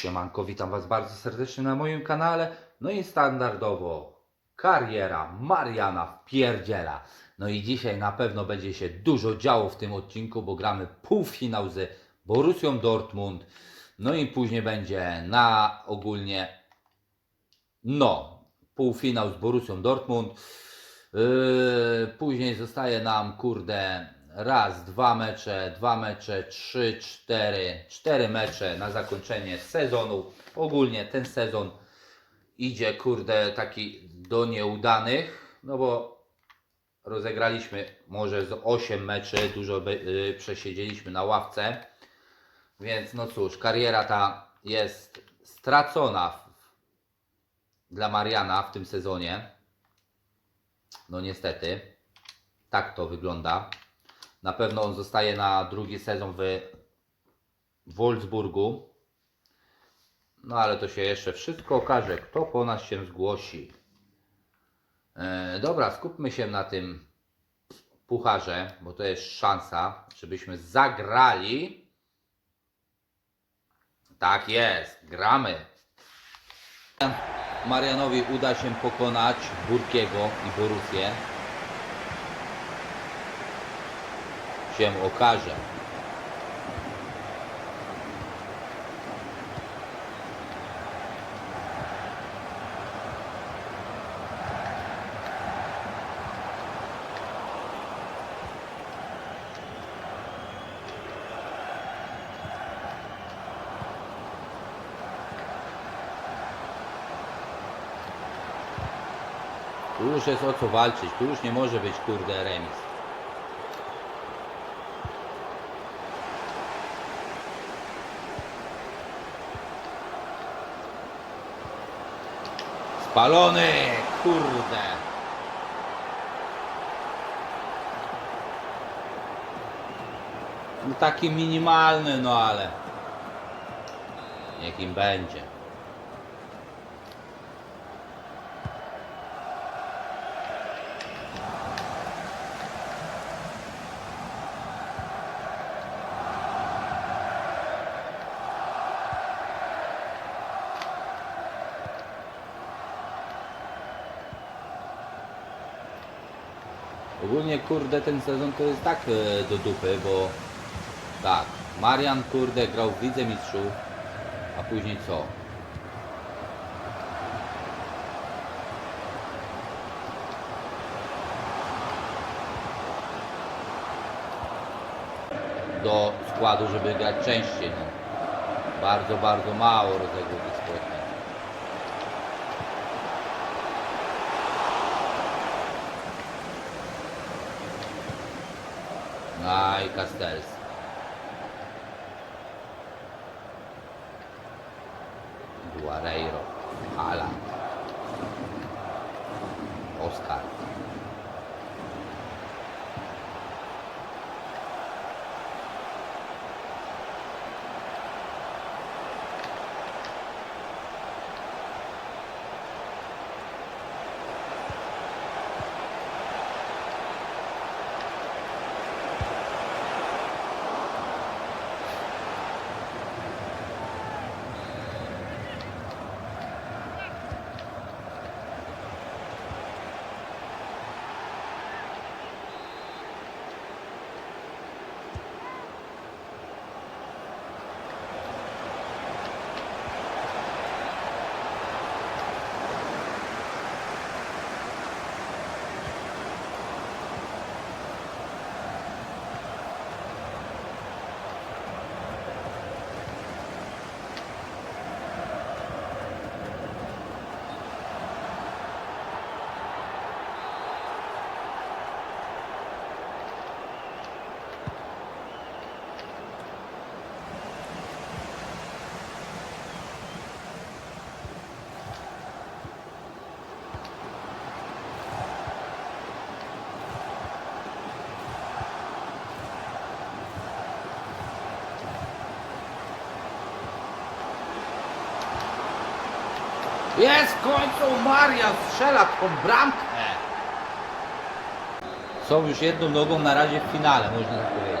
Siemanko, witam Was bardzo serdecznie na moim kanale. No i standardowo kariera Mariana wpierdziela. No i dzisiaj na pewno będzie się dużo działo w tym odcinku, bo gramy półfinał z Borussią Dortmund. No i później będzie na ogólnie no, półfinał z Borussią Dortmund. Yy, później zostaje nam, kurde, raz, dwa mecze, dwa mecze, trzy, cztery, cztery mecze na zakończenie sezonu. Ogólnie ten sezon idzie, kurde, taki do nieudanych, no bo rozegraliśmy może z 8 meczy, dużo by, yy, przesiedzieliśmy na ławce. Więc no cóż, kariera ta jest stracona w, dla Mariana w tym sezonie. No niestety, tak to wygląda. Na pewno on zostaje na drugi sezon w Wolfsburgu. No ale to się jeszcze wszystko okaże, kto po nas się zgłosi. E, dobra, skupmy się na tym pucharze, bo to jest szansa, żebyśmy zagrali. Tak jest, gramy. Marianowi uda się pokonać Burkiego i Borussię. Się okaże. Tu już jest o co walczyć, tu już nie może być kurde remis. Spalony, kurde. No taki minimalny, no ale niech będzie. Ogólnie kurde ten sezon to jest tak e, do dupy, bo tak, Marian kurde grał w Lidze Mistrzów, a później co? Do składu, żeby grać częściej. No. Bardzo, bardzo mało rozegrał tych ai Castells. Guareiro, Ala, Oscar. Jest w końcu Marian strzela tą bramkę. Są już jedną nogą na razie w finale, można tak powiedzieć.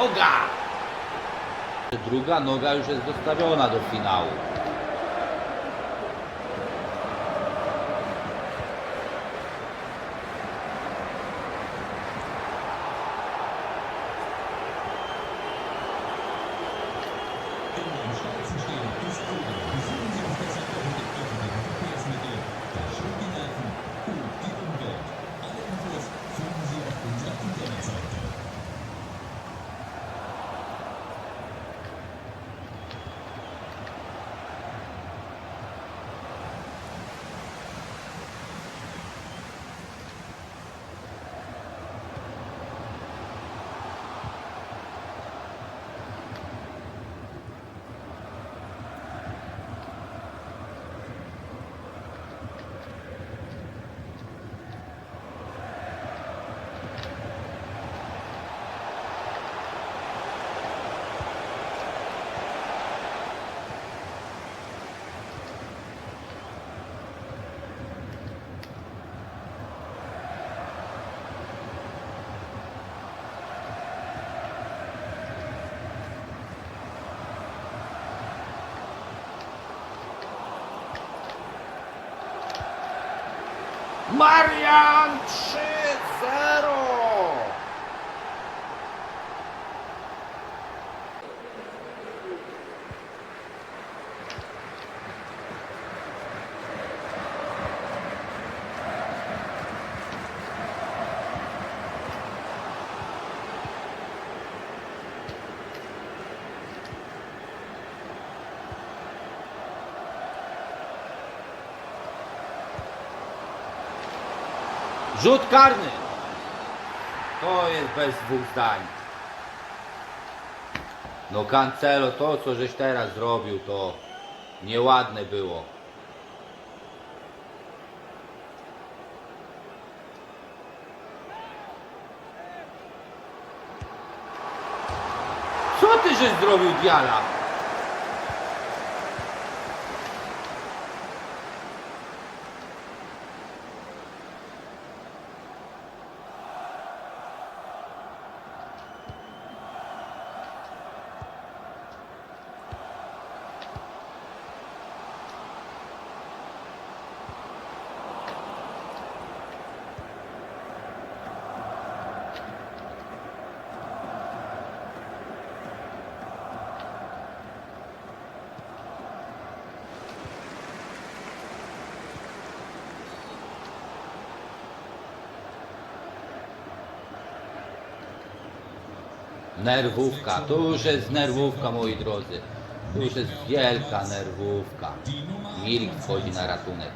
noga! Druga noga już jest dostawiona do finału. Marian 3-0! Rzut karny! To jest bez dwóch zdań. No Cancelo, to co żeś teraz zrobił, to nieładne było. Co ty żeś zrobił, Diala? Nerwówka, tu już jest nerwówka moi drodzy. Tu już jest wielka nerwówka. Milik wchodzi na ratunek.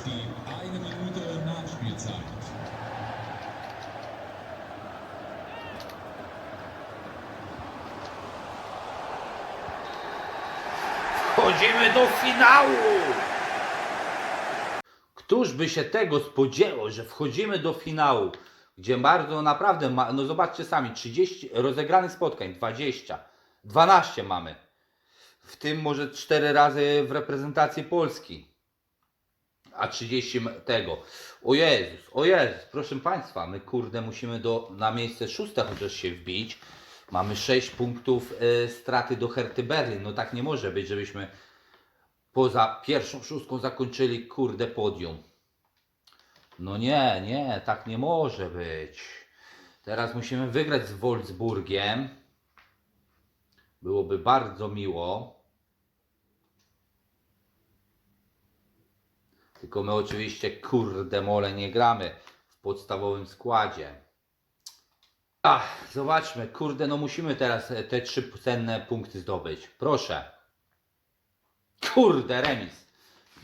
Gibt eine Minute Nachspielzeit. Wchodzimy do finału! Któż by się tego spodziewał, że wchodzimy do finału, gdzie bardzo naprawdę, ma, no zobaczcie sami, 30 rozegranych spotkań, 20, 12 mamy. W tym może 4 razy w reprezentacji Polski. A 30 m- tego. O Jezus, o Jezus, proszę Państwa, my kurde musimy do, na miejsce szóste chociaż się wbić. Mamy 6 punktów e, straty do Herty Berlin. No tak nie może być, żebyśmy poza pierwszą szóstką zakończyli kurde podium. No nie, nie, tak nie może być. Teraz musimy wygrać z Wolfsburgiem. Byłoby bardzo miło. Tylko my oczywiście kurde mole nie gramy w podstawowym składzie. Ach, zobaczmy, kurde, no musimy teraz te trzy cenne punkty zdobyć. Proszę. Kurde, remis.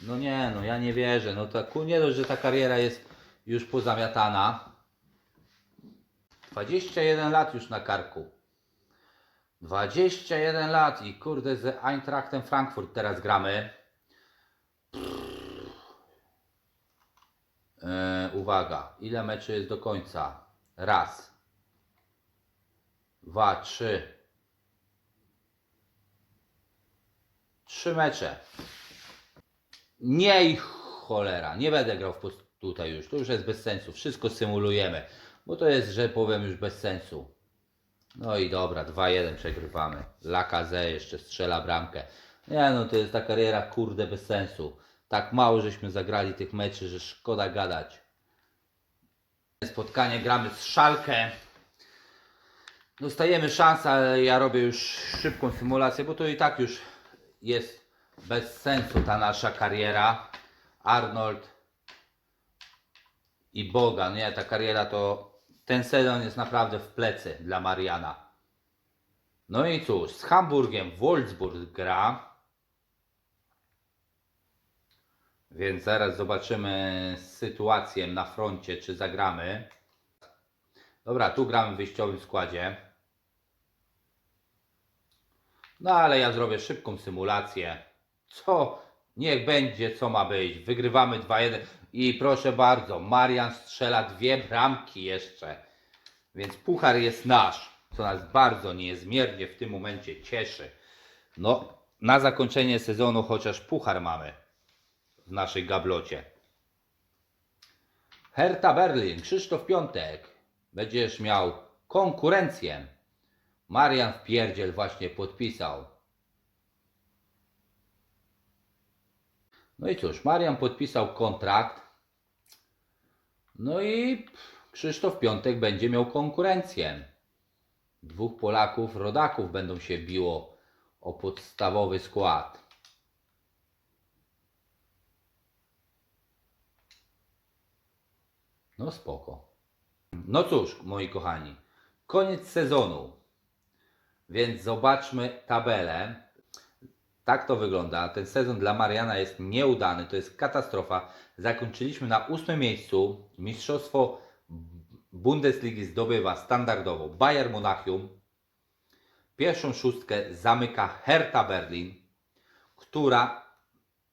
No nie, no ja nie wierzę. No to ku- nie dość, że ta kariera jest już pozamiatana. 21 lat już na karku. 21 lat i kurde z Eintrachtem Frankfurt teraz gramy. E, uwaga, ile meczy jest do końca? Raz, dwa, trzy. Trzy mecze. Nie i cholera, nie będę grał w tutaj już, to już jest bez sensu, wszystko symulujemy, bo to jest, że powiem już bez sensu. No i dobra, 2-1 przegrywamy. Lakaze jeszcze strzela bramkę. Nie no, to jest ta kariera kurde bez sensu. Tak mało żeśmy zagrali tych meczy, że szkoda gadać. Spotkanie gramy z Szalkę. Dostajemy szansę, ale ja robię już szybką symulację, bo to i tak już jest bez sensu ta nasza kariera. Arnold i Boga, nie, ta kariera to ten sezon jest naprawdę w plecy dla Mariana. No i cóż, z Hamburgiem Wolfsburg gra. Więc zaraz zobaczymy sytuację na froncie, czy zagramy. Dobra, tu gramy w wyjściowym składzie. No ale ja zrobię szybką symulację. Co? Niech będzie, co ma być. Wygrywamy 2-1 i proszę bardzo, Marian strzela dwie bramki jeszcze. Więc puchar jest nasz, co nas bardzo niezmiernie w tym momencie cieszy. No, na zakończenie sezonu chociaż puchar mamy w naszej gablocie. Hertha Berlin, Krzysztof Piątek. Będziesz miał konkurencję. Marian w pierdziel właśnie podpisał. No i cóż, Marian podpisał kontrakt. No i Krzysztof Piątek będzie miał konkurencję. Dwóch Polaków, rodaków będą się biło o podstawowy skład. No spoko. No cóż, moi kochani, koniec sezonu. Więc zobaczmy tabelę. Tak to wygląda. Ten sezon dla Mariana jest nieudany, to jest katastrofa. Zakończyliśmy na ósmym miejscu. Mistrzostwo Bundesligi zdobywa standardowo Bayern Monachium. Pierwszą szóstkę zamyka Hertha Berlin, która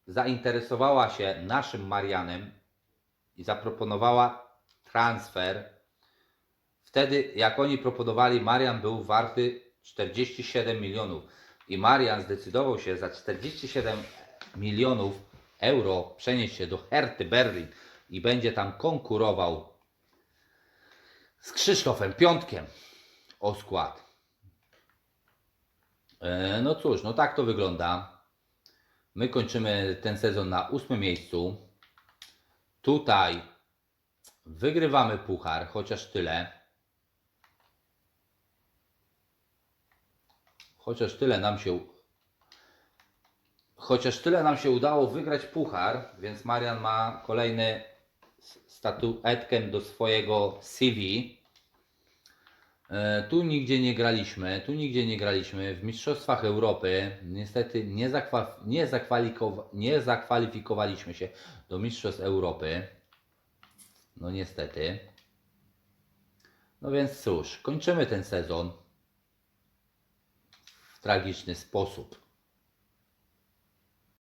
zainteresowała się naszym Marianem i zaproponowała transfer. Wtedy, jak oni proponowali, Marian był warty 47 milionów. I Marian zdecydował się za 47 milionów euro przenieść się do Herty Berlin i będzie tam konkurował z Krzysztofem Piątkiem o skład. E, No cóż, no tak to wygląda. My kończymy ten sezon na ósmym miejscu. Tutaj wygrywamy puchar, chociaż tyle. Chociaż tyle nam się chociaż tyle nam się udało wygrać puchar, więc Marian ma kolejny statuetkę do swojego CV. E, Tu nigdzie nie graliśmy, tu nigdzie nie graliśmy. W Mistrzostwach Europy niestety nie, zakwa, nie, nie zakwalifikowaliśmy się do Mistrzostw Europy. No niestety. No więc cóż, kończymy ten sezon w tragiczny sposób.